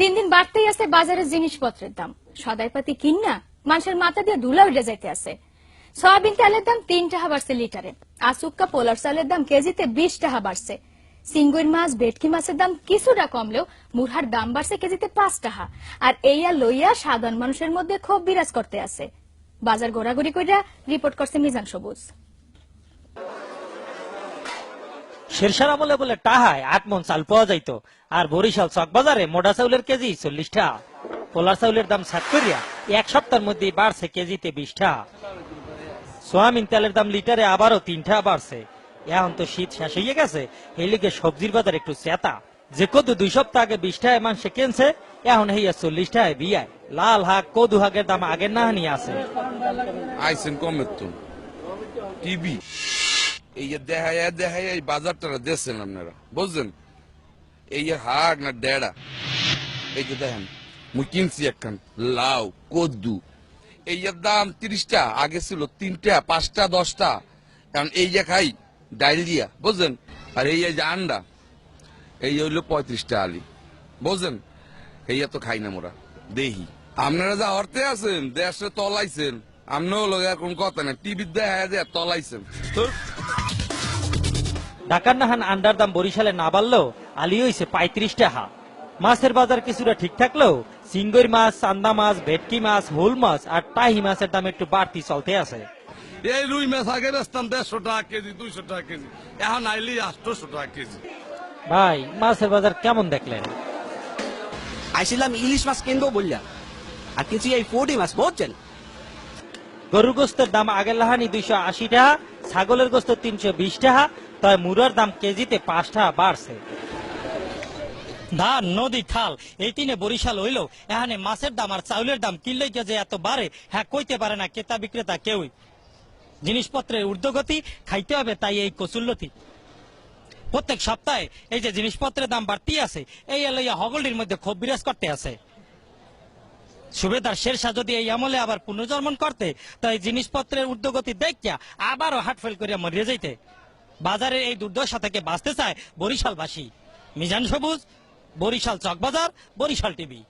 দিন দিন বাড়তেই আছে বাজারের জিনিসপত্রের দাম। সদাইপাতি কিনা মানুষের মাথা দিয়ে ধুলা উঠে যাইতে আছে। সয়াবিন তেলের দাম তিন টাকা বাড়ছে লিটারে। আসুক্কা পোলার চালের দাম কেজিতে বিশ টাকা বাড়ছে। সিঙ্গুর মাছ, ভেটকি মাছের দাম কিছুটা কমলেও মুরহার দাম বাড়ছে কেজিতে পাঁচ টাকা। আর এইয়া লইয়া সাধারণ মানুষের মধ্যে ক্ষোভ বিরাজ করতে আছে। বাজার ঘোরাঘুরি কইরা রিপোর্ট করছে মিজান সবুজ। শেরশার আমলে বলে টাহায় আট মন চাল পাওয়া যাইত। আর বরিশাল চক বাজারে মোটা চাউলের কেজি চল্লিশ টাকা পোলার চাউলের দাম সাত করিয়া এক সপ্তাহের মধ্যে বাড়ছে কেজিতে বিশ টাকা সোয়াবিন তেলের দাম লিটারে আবারও তিন টাকা বাড়ছে। এখন তো শীত শেষ হয়ে গেছে, এই লিগে সবজির বাজার একটু চেতা যে কদু দুই সপ্তাহ আগে বিশ টাকায় মানুষে কিনছে, এখন হইয়া চল্লিশ টাকায় বিয়ায়। লাল হাক, কদু হাকের দাম আগের না নিয়ে আছে। আইসেন কমের তো। টিভি। এই যে দেখায় দেখায় এই বাজারটা দেখছেন আপনারা? বুঝছেন? এই যে হাক না ডেড়া? এই যে দেখেন, মুই কিনছি একখান লাউ, কদ্দু। এই এর দাম তিরিশটা, আগে ছিল তিনটা, পাঁচটা, দশটা। কারণ এই যে খাই ডাইল দিয়া বুঝছেন? আর এই যে আন্ডা, এই হইল পঁয়ত্রিশটা আলি। বুঝছেন? এই তো খাই না মোরা, দেহি। আপনারা যা অর্থে আছেন, দেশে তলাইছেন আমরাও লোক এরকম কথা না টিভি দেখা যায় তলাইছেন। ঢাকার নাহান আন্ডার দাম বরিশালে না বাড়লেও আলি হইছে পঁয়ত্রিশ টাকা মাছের বাজার কিছুটা ঠিক থাকলেও সিঙ্গর মাছ চান্দা মাছ ভেটকি মাছ হোল মাছ আর টাহি মাছের দাম একটু বাড়তি চলতে আছে। এই রুই মাছ আগে বেচতাম দেড়শো টাকা কেজি দুইশো টাকা কেজি। এখন আইলি আটশোশো টাকা কেজি। ভাই মাছের বাজার কেমন দেখলেন? আইছিলাম ইলিশ মাছ কিনবো বললা। আর কিছু এই ফোর্টি মাছ বুঝছেন গরুর গোস্তের দাম আগের লাহানি দুইশো আশি টাকা ছাগলের গোস্ত তিনশো বিশ টাকা, তবে মুরার দাম কেজিতে পাঁচ টাকা বাড়ছে। ধান নদী খাল এই তিনে বরিশাল হইল এখানে মাছের দাম আর চাউলের দাম কিনলেই যে এত বাড়ে হ্যাঁ কইতে পারে না ক্রেতা বিক্রেতা কেউই। জিনিসপত্রের ঊর্ধ্বগতি, খাইতে হবে তাই এই কচুল্লতি প্রত্যেক সপ্তাহে এই যে জিনিসপত্রের দাম বাড়তি আছে, এই এলাইয়া হগলটির মধ্যে ক্ষোভ বিরাজ করতে আছে। সুবেদার শেরশাহ যদি এই আমলে আবার পুনর্জন্মন করতে তাই জিনিসপত্রের উদ্যোগতি দেখিয়া আবারও হাট ফেল করিয়া মরিয়ে যাইতে। বাজারের এই দুর্দশা থেকে বাঁচতে চায় বরিশালবাসী। মিজান সবুজ, বরিশাল চকবাজার, বরিশাল টিভি।